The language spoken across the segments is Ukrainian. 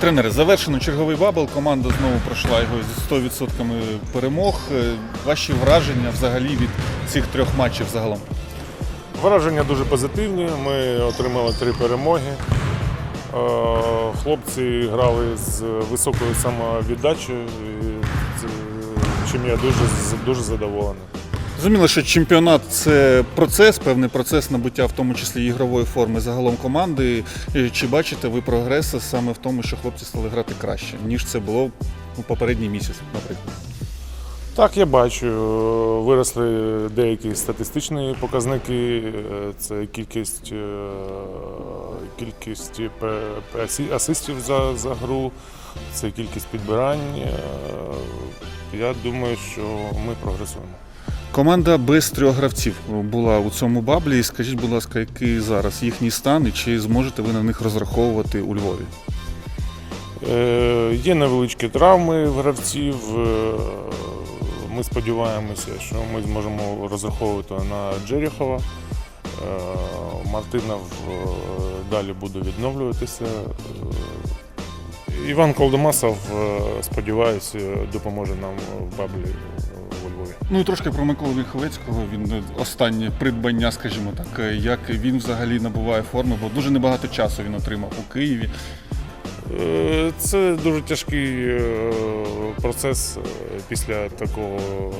Тренери, завершено черговий бабл. Команда знову пройшла його зі 100% перемог. Е, Ваші враження взагалі від цих трьох матчів загалом? Враження дуже позитивні. Ми отримали три перемоги. Е, Хлопці грали з високою самовіддачею, чим я дуже, дуже задоволений. Зрозуміло, що чемпіонат це процес, певний процес набуття, в тому числі ігрової форми загалом команди. Чи бачите ви прогрес саме в тому, що хлопці стали грати краще, ніж це було у попередній місяць, наприклад? Так, я бачу, виросли деякі статистичні показники. Це кількість, е, кількість асистів за, за гру, це кількість підбирань. Е, Я думаю, що ми прогресуємо. Команда без трьох гравців була у цьому баблі. Скажіть, будь ласка, який зараз їхній стан і чи зможете ви на них розраховувати у Львові? Е, Є невеличкі травми в гравців. Е, Ми сподіваємося, що ми зможемо розраховувати на Джеріхова. Е, Мартинов е, далі буде відновлюватися. Е, Іван Колдомасов, е, сподіваюся, допоможе нам в баблі е, у Львові. Ну і трошки про Миколу Вільховецького. Він е, останнє придбання, скажімо так, е, як він взагалі набуває форми, бо дуже небагато часу він отримав у Києві. Е, Це дуже тяжкий е, процес е, після такого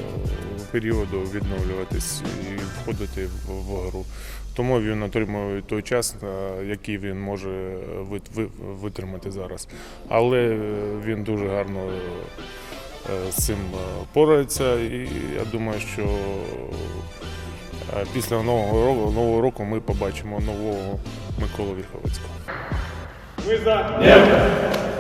періоду відновлюватись і входити в, в гру. Тому він отримує той час, е, який він може вит- витримати зараз. Але е, він дуже гарно е, з цим е, порається. І я думаю, що е, після нового року, нового року ми побачимо нового Миколу Вірховецького. Мы за.